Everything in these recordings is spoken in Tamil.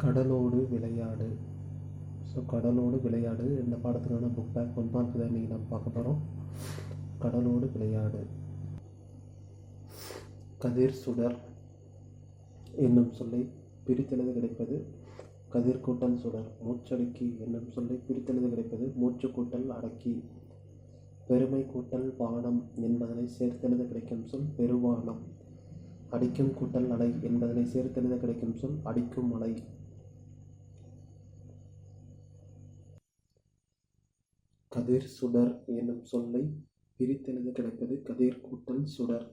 கடலோடு விளையாடு. ஸோ கடலோடு விளையாடு. இந்த பாடத்துக்கான புக் பேக் ஒன் மார்க் தான் இன்றைக்கி நம்ம பார்க்க போகிறோம் கடலோடு விளையாடு. கதிர் சுடர் என்னும் சொல்லை பிரித்தெழுது கிடைப்பது கதிர் கூட்டல் சுடர் மூச்சடக்கி என்னும் சொல்லை பிரித்தெழுது கிடைப்பது மூச்சு கூட்டல் அடக்கி. பெருமை கூட்டல் பானம் என்பதனை சேர்த்தெழுத கிடைக்கும் சொல் பெருவானம். அடிக்கும் கூட்டல் அலை என்பதனை சேர்த்தெழுத கிடைக்கும் சொல் அடிக்கும் அலை. கதிர் சுடர் என்னும் சொல்லை பிரித்தெழுத கிடைப்பது கதிர் கூட்டல் சுடர்.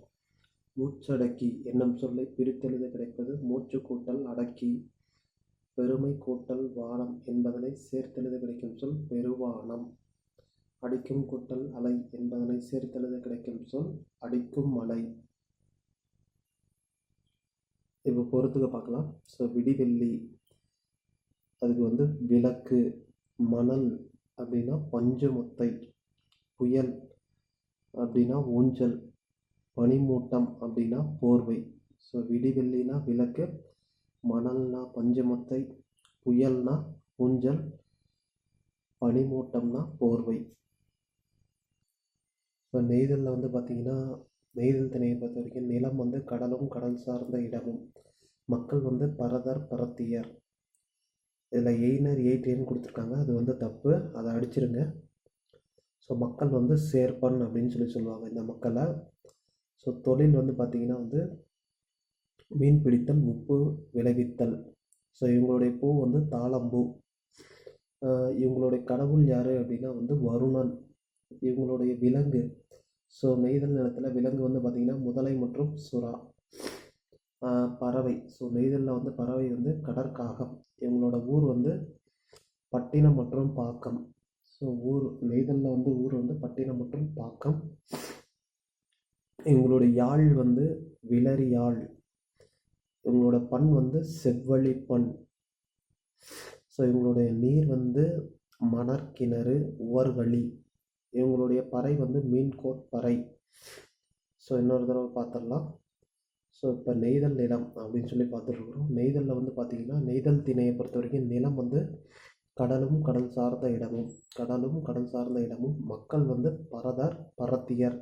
மூச்சடக்கி என்னும் சொல்லை பிரித்தெழுத கிடைப்பது மூச்சு கூட்டல் அடக்கி. பெருமை கூட்டல் வானம் என்பதனை சேர்த்தெழுத கிடைக்கும் சொல் பெருவானம். அடிக்கும் கூட்டல் அலை என்பதனை சேர்த்தெழுத கிடைக்கும் சொல் அடிக்கும் மலை. இப்போ பொறுத்துக்க பார்க்கலாம். ஸோ விடிவெள்ளி. அதுக்கு வந்து விளக்கு மணல் அப்படின்னா பஞ்சமுத்தை புயல் அப்படின்னா ஊஞ்சல் பனிமூட்டம் அப்படின்னா போர்வை. ஸோ விடிவெள்ளினா விளக்கு மணல்னா பஞ்சமுத்தை புயல்னா ஊஞ்சல் பனிமூட்டம்னா போர்வை. இப்போ நெய்தலில் வந்து பார்த்திங்கன்னா நெய்தல் திணையை பொறுத்த வரைக்கும் நிலம் வந்து கடலும் கடல் சார்ந்த இடமும். மக்கள் வந்து பரதர் பரத்தியர். இதில் எயினர் எயிட்டேன்னு கொடுத்துருக்காங்க. அது வந்து தப்பு. அதை அடிச்சிருங்க. ஸோ மக்கள் வந்து சேர்ப்பன் அப்படின்னு சொல்லி சொல்லுவாங்க இந்த மக்களை. ஸோ தொழில் வந்து பார்த்திங்கன்னா வந்து மீன் பிடித்தல் உப்பு விளைவித்தல். ஸோ இவங்களுடைய பூ வந்து தாளம்பூ. இவங்களுடைய கடவுள் யார் அப்படின்னா வந்து வருணன். இவங்களுடைய விலங்கு. ஸோ நெய்தல் நிலத்தில் விலங்கு வந்து பார்த்திங்கன்னா முதலை மற்றும் சுறா. பறவை. ஸோ நெய்தலில் வந்து பறவை வந்து கடற்காகம். இவங்களோட ஊர் வந்து பட்டினம் மற்றும் பாக்கம். ஸோ ஊர் நெய்தலில் வந்து ஊர் வந்து பட்டினம் மற்றும் பாக்கம். இவங்களுடைய யாழ் வந்து விளரி யாழ். இவங்களோட பண் வந்து செவ்வழி பண். ஸோ இவங்களுடைய நீர் வந்து மணற்கிணறு உவர்வழி. இவங்களுடைய பறை வந்து மீன்கோட் பறை. ஸோ இன்னொரு தடவை பார்த்துடலாம். ஸோ இப்போ நெய்தல் நிலம் அப்படின்னு சொல்லி பார்த்துட்ருக்குறோம் நெய்தலில் வந்து பார்த்திங்கன்னா நெய்தல் திணையை பொறுத்த வரைக்கும் நிலம் வந்து கடலும் கடல் சார்ந்த இடமும் கடலும் கடல் சார்ந்த இடமும் மக்கள் வந்து பரதர் பரத்தியர்.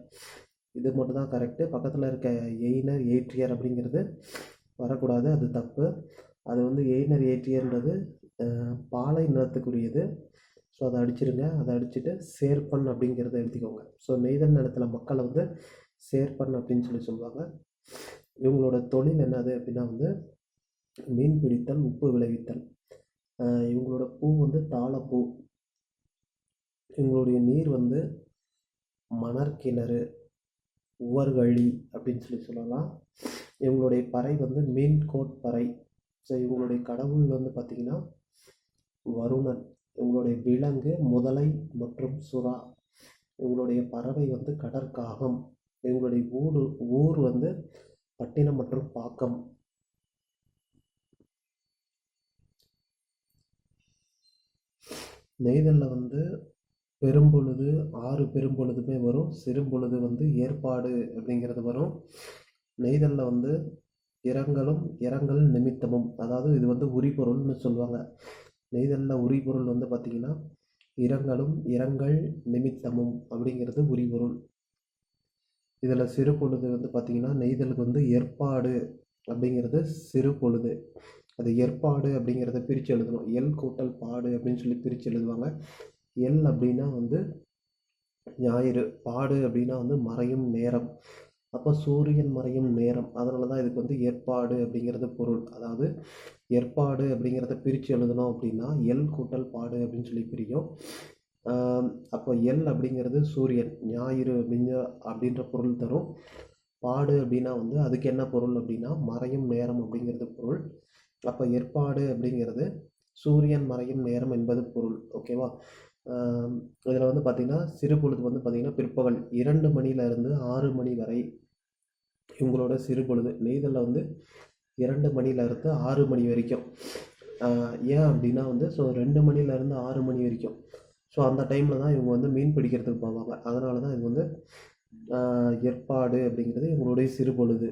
இது மட்டும் தான் கரெக்டு பக்கத்தில் இருக்க எய்னர் ஏற்றியர் அப்படிங்கிறது வரக்கூடாது. அது தப்பு. அது வந்து எய்னர் ஏற்றியர்ன்றது பாலை நிலத்துக்குரியது. ஸோ அதை அடிச்சிருங்க. அதை அடிச்சுட்டு சேர்ப்பன் அப்படிங்கிறத எழுதிக்கோங்க ஸோ நெய்தல் நிலத்தில் மக்களை வந்து சேர்ப்பன் அப்படின்னு சொல்லி சொல்லுவாங்க. இவங்களோட தொழில் என்னது அப்படின்னா வந்து மீன் பிடித்தல் உப்பு விளைவித்தல். இவங்களோட பூ வந்து தாழப்பூ. இவங்களுடைய நீர் வந்து மணற்கிணறு உவர்கழி அப்படின்னு சொல்லி சொல்லலாம். இவங்களுடைய பறை வந்து மீன்கோட் பறை. ஸோ இவங்களுடைய கடவுள் வந்து பார்த்திங்கன்னா வருணன். இவங்களுடைய விலங்கு முதலை மற்றும் சுறா. இவங்களுடைய பறவை வந்து கடற்காகம். இவங்களுடைய ஊடு ஊர் வந்து பட்டினம் மற்றும் பாக்கம். நெய்தலில் வந்து பெரும்பொழுது ஆறு பெரும்பொழுதுமே வரும். சிறும்பொழுது வந்து ஏற்பாடு அப்படிங்கிறது வரும். நெய்தலில் வந்து இரங்கலும் இரங்கல் நிமித்தமும். அதாவது இது வந்து உரிபொருள்னு சொல்லுவாங்க. நெய்தலில் உரிபொருள் வந்து பார்த்திங்கன்னா இரங்கலும் இரங்கல் நிமித்தமும் அப்படிங்கிறது உரிபொருள். இதில் சிறு பொழுது வந்து பார்த்திங்கன்னா நெய்தலுக்கு வந்து ஏற்பாடு அப்படிங்கிறது சிறு பொழுது. அது ஏற்பாடு அப்படிங்கிறத பிரித்து எழுதணும். எல் கூட்டல் பாடு அப்படின்னு சொல்லி பிரித்து எழுதுவாங்க. எல் அப்படின்னா வந்து ஞாயிறு பாடு அப்படின்னா வந்து மறையும் நேரம். அப்போ சூரியன் மறையும் நேரம். அதனால தான் இதுக்கு வந்து ஏற்பாடு அப்படிங்கிறது பொருள். அதாவது ஏற்பாடு அப்படிங்கிறத பிரித்து எழுதணும் அப்படின்னா எல் கூட்டல் பாடு அப்படின்னு சொல்லி பிரியும். அப்போ எல் அப்படிங்கிறது சூரியன் ஞாயிறு அப்படிங்க அப்படின்ற பொருள் தரும். பாடு அப்படின்னா வந்து அதுக்கு என்ன பொருள் அப்படின்னா மறையும் நேரம் அப்படிங்கிறது பொருள். அப்போ ஏற்பாடு அப்படிங்கிறது சூரியன் மறையும் நேரம் என்பது பொருள். ஓகேவா இதில் வந்து பார்த்திங்கன்னா சிறு பொழுது வந்து பார்த்திங்கன்னா பிற்பகல் இரண்டு மணிலேருந்து ஆறு மணி வரை இவங்களோட சிறு பொழுது. நெய்தலில் வந்து இரண்டு மணிலேருந்து ஆறு மணி வரைக்கும். ஏன் அப்படின்னா வந்து ஸோ ரெண்டு மணிலேருந்து ஆறு மணி வரைக்கும். ஸோ அந்த டைமில் தான் இவங்க வந்து மீன் பிடிக்கிறதுக்கு போவாங்க. அதனால தான் இது வந்து ஏற்பாடு அப்படிங்கிறது இவங்களுடைய சிறு பொழுது.